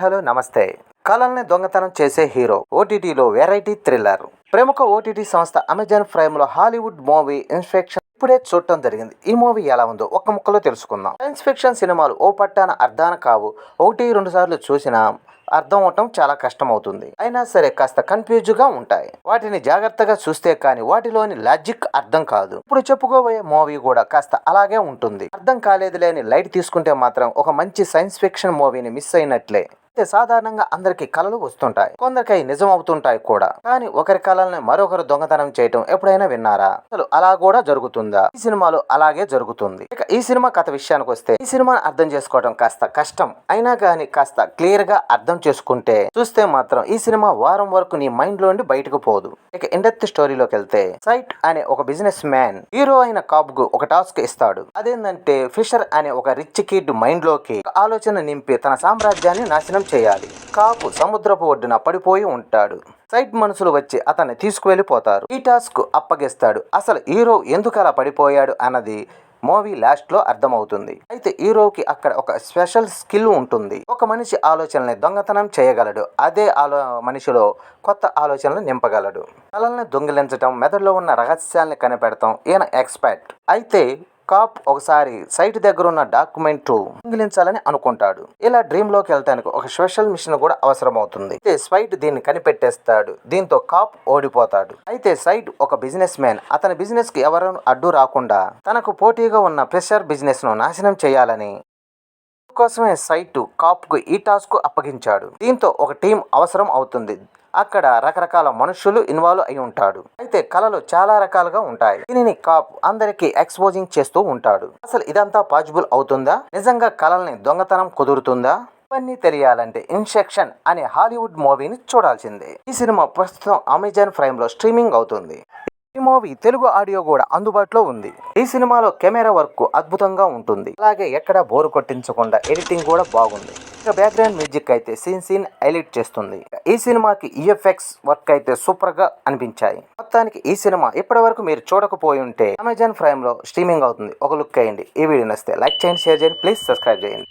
Hello నమస్తే. కళల్ని దొంగతనం చేసే హీరో ఓటీటీలో వెరైటీ థ్రిల్లర్. ప్రముఖ ఓటీటీ సంస్థ అమెజాన్ ప్రైమ్లో హాలీవుడ్ మూవీ ఇన్స్పెక్షన్ ఇప్పుడే చూడటం జరిగింది. ఈ మూవీ ఎలా ఉందో ఒక ముక్కలో తెలుసుకుందాం. సైన్స్ ఫిక్షన్ సినిమాలు ఓ పట్టాన అర్థాన కావు. ఒకటి రెండు సార్లు చూసినా అర్థం అవటం చాలా కష్టమవుతుంది. అయినా సరే కాస్త కన్ఫ్యూజ్గా ఉంటాయి. వాటిని జాగ్రత్తగా చూస్తే కానీ వాటిలోని లాజిక్ అర్థం కాదు. ఇప్పుడు చెప్పుకోబోయే మూవీ కూడా కాస్త అలాగే ఉంటుంది. అర్థం కాలేదు లేని లైట్ తీసుకుంటే మాత్రం ఒక మంచి సైన్స్ ఫిక్షన్ మూవీని మిస్ అయినట్లే. సాధారణంగా అందరికి కళలు వస్తుంటాయి. కొందరికి నిజం అవుతుంటాయి కూడా. కానీ ఒకరి కళల్ని మరొకరు దొంగతనం చేయటం ఎప్పుడైనా విన్నారా? అసలు అలా కూడా జరుగుతుందా? ఈ సినిమాలో అలాగే జరుగుతుంది. ఇక ఈ సినిమా కథ విషయానికి వస్తే ఈ సినిమాను అర్థం చేసుకోవడం కాస్త కష్టం. అయినా కానీ కాస్త క్లియర్గా అర్థం చేసుకుంటే చూస్తే మాత్రం ఈ సినిమా వారం వరకు నీ మైండ్ లోండి బయటకు పోదు. ఇక ఇండెత్ స్టోరీలోకి వెళ్తే సైట్ అనే ఒక బిజినెస్ మ్యాన్ హీరో అయిన కాప్కు ఒక టాస్క్ ఇస్తాడు. అదేంటంటే ఫిషర్ అనే ఒక రిచ్ కిడ్ మైండ్లోకి ఆలోచన నింపి తన సామ్రాజ్యాన్ని నాశనం చేయాలి. కాపు సముద్రపు ఒడ్డున పడిపోయి ఉంటాడు. సైట్ మనుషులు వచ్చి అతన్ని తీసుకువెళ్ళిపోతారు. ఈ టాస్క్ అప్పగిస్తాడు. అసలు హీరో ఎందుకు అలా పడిపోయాడు అన్నది మూవీ లాస్ట్లో అర్థమవుతుంది. అయితే హీరోకి అక్కడ ఒక స్పెషల్ స్కిల్ ఉంటుంది. ఒక మనిషి ఆలోచనల్ని దొంగతనం చేయగలడు. అదే ఆలో మనిషిలో కొత్త ఆలోచనలు నింపగలడు. కళల్ని దొంగిలించడం మెదడులో ఉన్న రహస్యాల్ని కనిపెడతాం. ఈయన ఎక్స్పర్ట్. అయితే కాప్ ఒకసారి సైట్ దగ్గర ఉన్న డాక్యుమెంట్ దొంగిలించాలని అనుకుంటాడు. ఇలా డ్రీమ్లోకి వెళ్తానికి ఒక స్పెషల్ మిషన్ కూడా అవసరం అవుతుంది అయితే సైట్ దీన్ని కనిపెట్టేస్తాడు. దీంతో కాప్ ఓడిపోతాడు. అయితే సైట్ ఒక బిజినెస్ మ్యాన్. అతని బిజినెస్కి ఎవరు అడ్డు రాకుండా తనకు పోటీగా ఉన్న ప్రెషర్ బిజినెస్ను నాశనం చేయాలని కోసమే సైట్ కాప్కు ఈ టాస్క్ అప్పగించాడు. దీంతో ఒక టీం అవసరం అవుతుంది. అక్కడ రకరకాల మనుషులు ఇన్వాల్వ్ అయి ఉంటాడు. అయితే కళలు చాలా రకాలుగా ఉంటాయి. దీనిని కాప్ అందరికి ఎక్స్పోజింగ్ చేస్తూ ఉంటాడు. అసలు ఇదంతా పాసిబుల్ అవుతుందా? నిజంగా కళల్ని దొంగతనం కుదురుతుందా? ఇవన్నీ తెలియాలంటే ఇన్సెక్షన్ అనే హాలీవుడ్ మూవీని చూడాల్సిందే. ఈ సినిమా ప్రస్తుతం అమెజాన్ ప్రైమ్లో స్ట్రీమింగ్ అవుతుంది. ఈ మూవీ తెలుగు ఆడియో కూడా అందుబాటులో ఉంది. ఈ సినిమాలో కెమెరా వర్క్ అద్భుతంగా ఉంటుంది. అలాగే ఎక్కడ బోరు కొట్టించకుండా ఎడిటింగ్ కూడా బాగుంది. బ్యాక్గ్రౌండ్ మ్యూజిక్ అయితే సీన్ సీన్ హైలైట్ చేస్తుంది. ఈ సినిమాకి ఈఎఫ్ఎక్స్ వర్క్ అయితే సూపర్గా అనిపించాయి. మొత్తానికి ఈ సినిమా ఇప్పటి వరకు మీరు చూడకపోయి ఉంటే అమెజాన్ ప్రైమ్లో స్ట్రీమింగ్ అవుతుంది. ఒక లుక్ అయ్యండి ఈ వీడియో నచ్చితే లైక్ చేయండి షేర్ చేయండి ప్లీజ్ సబ్స్క్రైబ్ చేయండి.